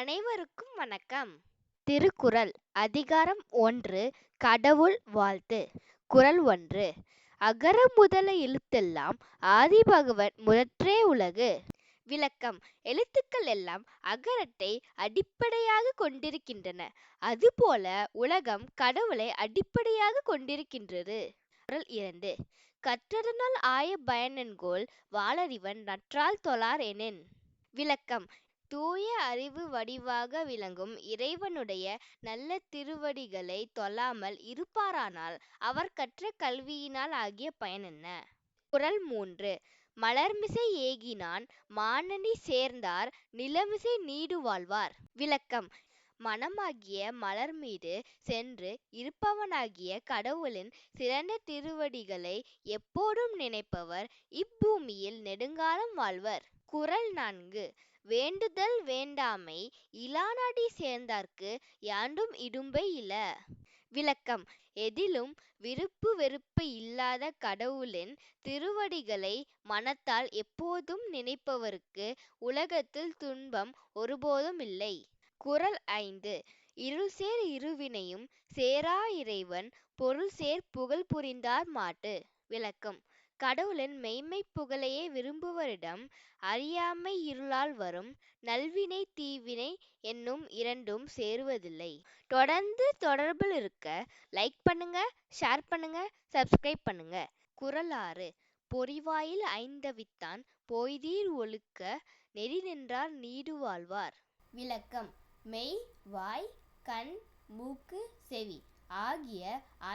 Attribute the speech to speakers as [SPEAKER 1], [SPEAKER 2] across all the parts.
[SPEAKER 1] அனைவருக்கும் வணக்கம் திருக்குறள் அதிகாரம் ஒன்று கடவுள் வாழ்த்து குரல் ஒன்று அகர முதல எழுத்தெல்லாம் ஆதிபகவன் முதற்றே உலகு விளக்கம் எழுத்துக்கள் எல்லாம் அகரத்தை அடிப்படையாக கொண்டிருக்கின்றன அதுபோல உலகம் கடவுளை அடிப்படையாக கொண்டிருக்கின்றது குரல் இரண்டு கற்றதனால் ஆய பயனென்கோல் வாளறிவன் நற்றால் தொழார் எனின் விளக்கம் தூய அறிவு வடிவாக விளங்கும் இறைவனுடைய நல்ல திருவடிகளை தொழாமல் இருப்பாரானால் அவர் கற்ற கல்வியினால் ஆகிய பயன் என்ன குரல் மூன்று மலர்மிசை ஏகினான் மானனி சேர்ந்தார் நிலமிசை நீடு வாழ்வார் விளக்கம் மனமாகிய மலர் மீது சென்று இருப்பவனாகிய கடவுளின் சிறந்த திருவடிகளை எப்போதும் நினைப்பவர் இப்பூமியில் நெடுங்காலம் வாழ்வர் குறள் நான்கு வேண்டுதல் வேண்டாமை இலாநாடி சேர்ந்தார்க்கு யாண்டும் இடும்பை இல விளக்கம் எதிலும் விருப்பு வெறுப்பு இல்லாத கடவுளின் திருவடிகளை மனத்தால் எப்போதும் நினைப்பவருக்கு உலகத்தில் துன்பம் ஒருபோதும் இல்லை குறள் ஐந்து இருள்சேர் இருவினையும் சேரா இறைவன் பொருள்சேர் புகழ் புரிந்தார் மாட்டு விளக்கம் கடவுளின் மெய்மை புகழையே விரும்புவரிடம் அறியாமை இருளால் வரும் நல்வினை தீவினை என்னும் இரண்டும் சேருவதில்லை தொடர்ந்து தொடர்பில் இருக்க லைக் பண்ணுங்க ஷேர் பண்ணுங்க சப்ஸ்கிரைப் பண்ணுங்க குரல் ஆறு பொறிவாயில் ஐந்தவித்தான் பொய்தீர் ஒழுக்க நெறி நின்றார் நீடு வாழ்வார் விளக்கம் மெய் வாய் கண் மூக்கு செவி ஆகிய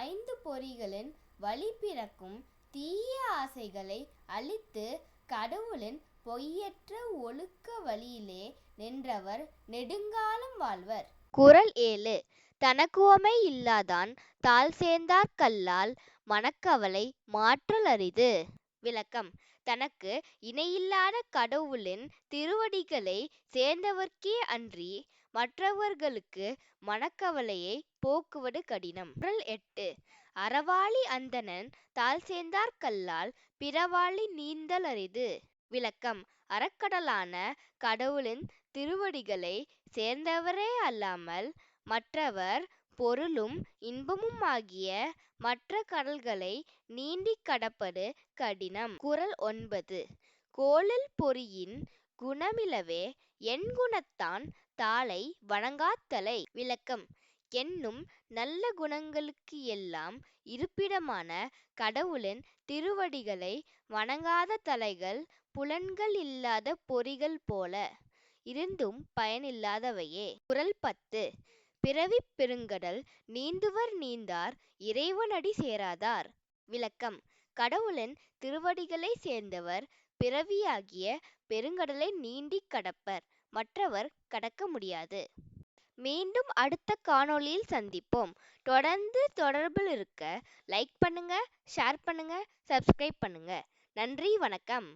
[SPEAKER 1] ஐந்து பொறிகளின் வழி பிறக்கும் தீய ஆசைகளை அழித்து கடவுளின் பொய்யற்ற ஒழுக்க வழியிலே நின்றவர் நெடுங்காலம் வாழ்வர் குரல் ஏழு தனக்குவமை இல்லாதான் தாள் சேர்ந்தார் கல்லால் மனக்கவலை மாற்றல் அரிது விளக்கம் தனக்கு இணையில்லாத கடவுளின் திருவடிகளை சேர்ந்தவர்க்கே அன்றி மற்றவர்களுக்கு மனக்கவலையை போக்குவது கடினம் குரல் எட்டு அறவாளி அந்தணன் தாள் சேர்ந்தார் கல்லால் பிறவாளி நீந்தல் அரிது விளக்கம் அறக்கடலான கடவுளின் திருவடிகளை சேர்ந்தவரே அல்லாமல் மற்றவர் பொருளும் இன்பமுமாகிய மற்ற கடல்களை நீந்திக் கடப்பது கடினம் குரல் ஒன்பது கோளில் பொறியின் குணமிலவே என் குணத்தான் தாளை வணங்காத்தலை விளக்கம் என்னும் நல்ல குணங்களுக்கு எல்லாம் இருப்பிடமான கடவுளின் திருவடிகளை வணங்காத தலைகள் புலன்கள் இல்லாத பொறிகள் போல இருந்தும் பயனில்லாதவையே குரல் பத்து பிறவிப் பெருங்கடல் நீந்துவர் நீந்தார் இறைவனடி சேராதார் விளக்கம் கடவுளின் திருவடிகளை சேர்ந்தவர் பிறவியாகிய பெருங்கடலை நீண்டி கடப்பர் மற்றவர் கடக்க முடியாது மீண்டும் அடுத்த காணொளியில் சந்திப்போம் தொடர்ந்து தொடர்பில் இருக்க லைக் பண்ணுங்க ஷேர் பண்ணுங்க சப்ஸ்கிரைப் பண்ணுங்க நன்றி வணக்கம்